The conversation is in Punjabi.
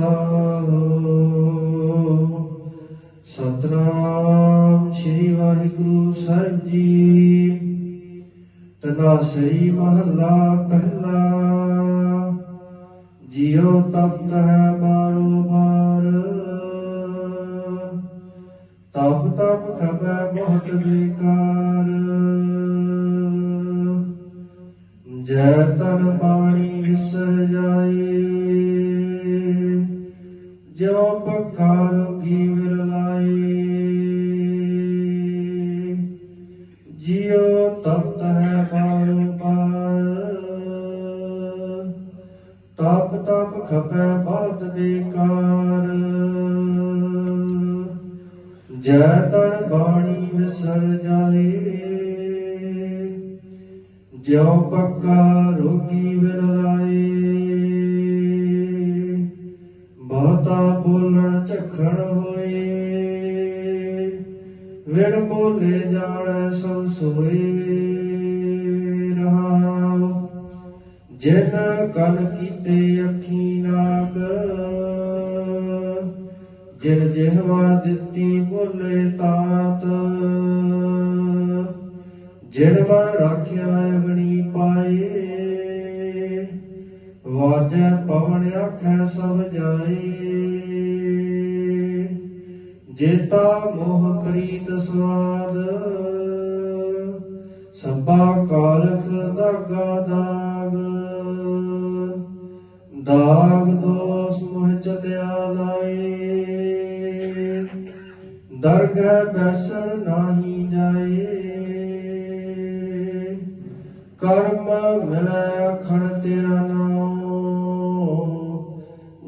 ਖਾਲਸਾ ਸਤਨਾਮ ਸ੍ਰੀ ਵਾਹਿਗੁਰੂ ਸਾਹਿਬ ਜੀ। ਤਨਾਸਰੀ ਮਹੱਲਾ ਪਹਿਲਾ। ਜਿਉ ਤਪਤ ਹੈ ਬਾਰੋ ਬਾਰ। ਤਪ ਤਪ ਖਬੈ ਬਹੁਤ ਬੇਕਾਰ। ਜੈ ਤਨ ਬਾਣੀ ਵਿਸਰ ਜਾਏ। ਜੋ ਪੱਖਾ ਰੋਗੀ ਵਿਰਲਾਏ ਜਿਉ ਤਪਤ ਹੈ ਬਾਰੋ ਬਾਰ ਤਪ ਤਪ ਖਪੈ ਬਹੁਤ ਬੇਕਾਰ। ਜੈ ਤਨ ਬਾਣੀ ਵਿਸਰ ਜਾਏ। ਜਿਉ ਪੱਕਾ ਰੋਗੀ ਵਿਰਲਾ ਹੋਏ। ਵਿਣ ਬੋਲੇ ਜਾਣੈ ਸਭ ਸੋਏ ਰਹਾਉ। ਜਿਨ ਕਨ ਕੀਤੇ ਅੱਖੀ ਨਾਕ ਜਿਨ ਜਿਹਵਾ ਦਿੱਤੀ ਬੋਲੇ ਤਾਤ ਜਿਨ ਮਨ ਰਾਖਿਆ ਅਗਣੀ ਪਾਏ, ਵਾਜੈ ਪਵਨ ਆਖੈ ਸਭ ਜਾਏ। ਜੇਤਾ ਮੋਹ ਪ੍ਰੀਤ ਸਵਾਦ, ਸਭਾ ਕਾਲਖ ਦਾਗਾ ਦਾਗ। ਦਾਗ ਦੋਸ ਮੋਹ ਚਲਿਆ ਲਾਏ। ਦਰਗਹਿ ਬੈਸਣ ਨਾਹੀ ਜਾਏ। ਕਰਮ ਮਿਲੈ ਖਣ ਤੇਰਾ ਨਾਮ।